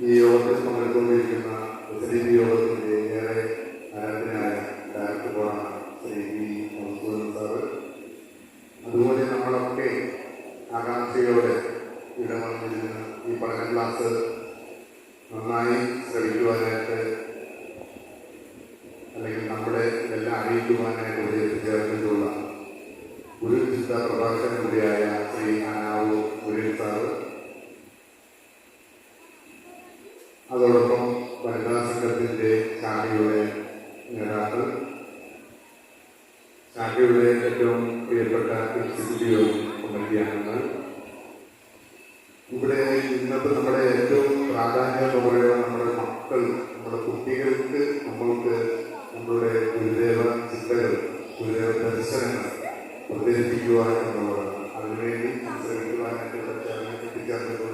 ഈ യോഗത്തിൽ പങ്കെടുത്തുകൊണ്ടിരിക്കുന്ന പി യോഗത്തിന്റെ ഏറെ ആരാധനായ ഡയറക്ടറാണ് ശ്രീ വി മധുസൂദൻ സാറ്. അതുപോലെ നമ്മളൊക്കെ ആകാംക്ഷയോടെ ഇവിടെ വന്നിരുന്ന് ഈ പഠന ക്ലാസ് നന്നായി ശ്രമിക്കുവാനായിട്ട് അല്ലെങ്കിൽ നമ്മുടെ എല്ലാം അറിയിക്കുവാനായിട്ട് ഇവിടെ എത്തിച്ചേർന്നിട്ടുള്ള ഒരു വിശുദ്ധ അതോടൊപ്പം വനിതാ സംഘത്തിന്റെ ശാഖയുടെ നേതാക്കൾ ശാഖയുടെ ഏറ്റവും പ്രിയപ്പെട്ട എക്സിക്യൂട്ടീവ് കമ്മിറ്റി ഇവിടെ ഇന്നത്തെ നമ്മുടെ ഏറ്റവും പ്രാധാന്യം എന്ന് നമ്മുടെ മക്കൾ നമ്മുടെ കുട്ടികൾക്ക് നമ്മൾക്ക് നമ്മളുടെ ഗുരുദേവ ചിന്തകൾ ഗുരുദേവ ദർശനങ്ങൾ പ്രചരിപ്പിക്കുക എന്നുള്ളതാണ്. അതിനുവേണ്ടി ശ്രമിക്കുവാനായിട്ടുള്ള ചേർന്ന് എത്തിച്ചേർന്നിട്ടുള്ള